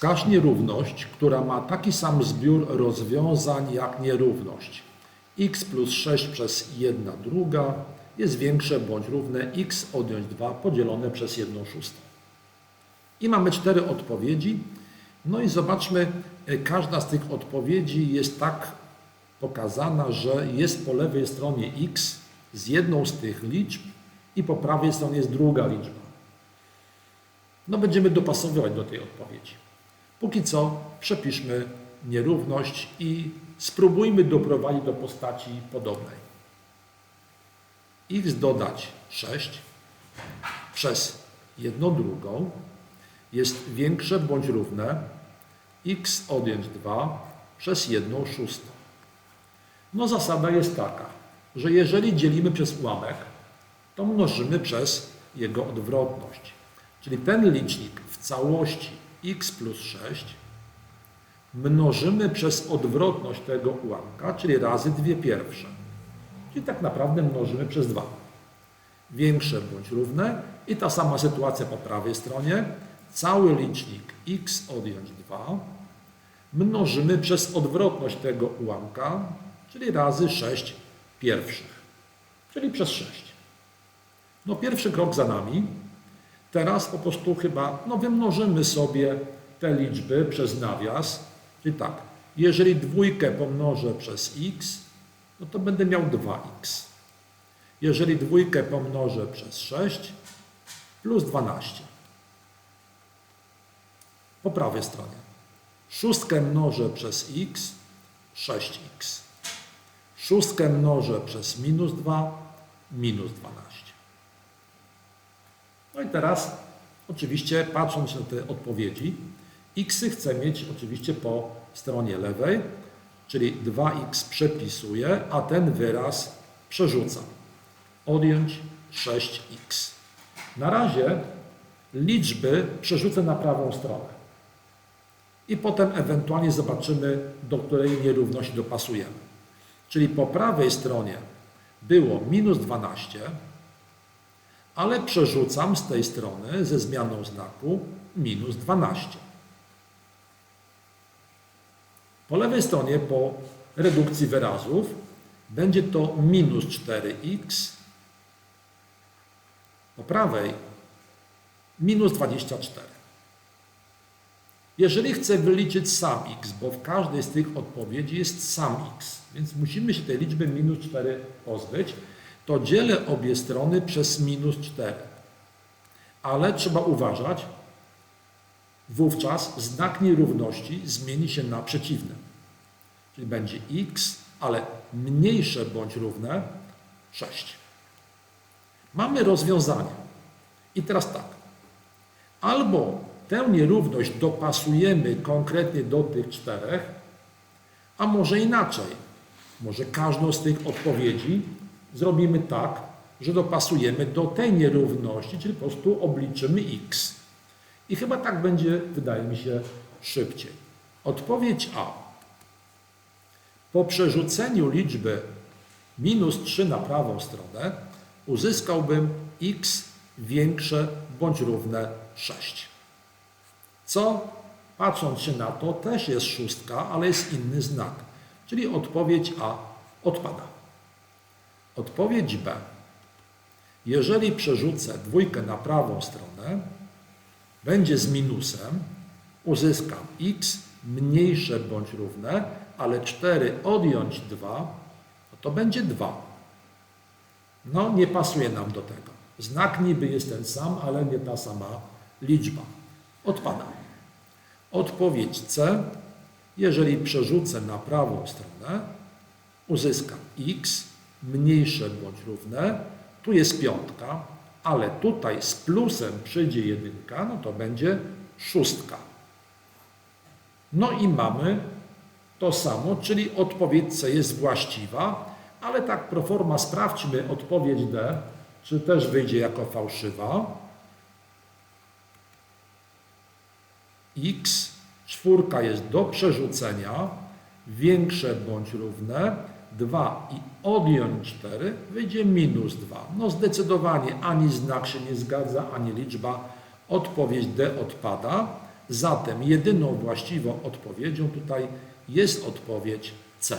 Wskaż nierówność, która ma taki sam zbiór rozwiązań jak nierówność. x plus 6 przez 1 druga jest większe bądź równe x odjąć 2 podzielone przez 1 szóstą. I mamy cztery odpowiedzi. No i zobaczmy, e, każda z tych odpowiedzi jest tak pokazana, że jest po lewej stronie x z jedną z tych liczb i po prawej stronie jest druga liczba. No będziemy dopasowywać do tej odpowiedzi. Póki co przepiszmy nierówność i spróbujmy doprowadzić do postaci podobnej. x dodać 6 przez 1 drugą jest większe bądź równe x odjąć 2 przez 1 szóstą. No zasada jest taka, że jeżeli dzielimy przez ułamek, to mnożymy przez jego odwrotność. Czyli ten licznik w całości x plus 6 mnożymy przez odwrotność tego ułamka, czyli razy dwie pierwsze. Czyli tak naprawdę mnożymy przez 2. Większe bądź równe i ta sama sytuacja po prawej stronie. Cały licznik x odjąć 2 mnożymy przez odwrotność tego ułamka, czyli razy 6 pierwszych, czyli przez 6. No pierwszy krok za nami. Teraz po prostu chyba no wymnożymy sobie te liczby przez nawias. Czyli tak, jeżeli dwójkę pomnożę przez x, no to będę miał 2x. Jeżeli dwójkę pomnożę przez 6, plus 12. Po prawej stronie. Szóstkę mnożę przez x, 6x. Szóstkę mnożę przez minus 2, minus 12. No i teraz, oczywiście, patrząc na te odpowiedzi, x chcę mieć oczywiście po stronie lewej, czyli 2x przepisuję, a ten wyraz przerzucam. Odjąć 6x. Na razie liczby przerzucę na prawą stronę. I potem ewentualnie zobaczymy, do której nierówności dopasujemy. Czyli po prawej stronie było minus 12, ale przerzucam z tej strony ze zmianą znaku minus 12. Po lewej stronie, po redukcji wyrazów, będzie to minus 4x, po prawej minus 24. Jeżeli chcę wyliczyć sam x, bo w każdej z tych odpowiedzi jest sam x, więc musimy się tej liczby minus 4 pozbyć, to dzielę obie strony przez minus 4. Ale trzeba uważać, wówczas znak nierówności zmieni się na przeciwny. Czyli będzie x, ale mniejsze bądź równe 6. Mamy rozwiązanie. I teraz tak. Albo tę nierówność dopasujemy konkretnie do tych czterech, a może inaczej. Może każdą z tych odpowiedzi zrobimy tak, że dopasujemy do tej nierówności, czyli po prostu obliczymy x. I chyba tak będzie, wydaje mi się, szybciej. Odpowiedź A. Po przerzuceniu liczby minus 3 na prawą stronę uzyskałbym x większe bądź równe 6. Co, patrząc się na to, też jest szóstka, ale jest inny znak. Czyli odpowiedź A odpada. Odpowiedź B. Jeżeli przerzucę dwójkę na prawą stronę, będzie z minusem, uzyskam x mniejsze bądź równe, ale 4 odjąć 2, no to będzie 2. No, nie pasuje nam do tego. Znak niby jest ten sam, ale nie ta sama liczba. Odpada. Odpowiedź C. Jeżeli przerzucę na prawą stronę, uzyskam x mniejsze bądź równe. Tu jest piątka, ale tutaj z plusem przyjdzie jedynka, no to będzie szóstka. No i mamy to samo, czyli odpowiedź C jest właściwa, ale tak pro forma sprawdźmy odpowiedź D, czy też wyjdzie jako fałszywa. X, czwórka jest do przerzucenia, większe bądź równe, 2 i odjąć 4 wyjdzie minus 2. No zdecydowanie ani znak się nie zgadza, ani liczba. Odpowiedź D odpada. Zatem jedyną właściwą odpowiedzią tutaj jest odpowiedź C.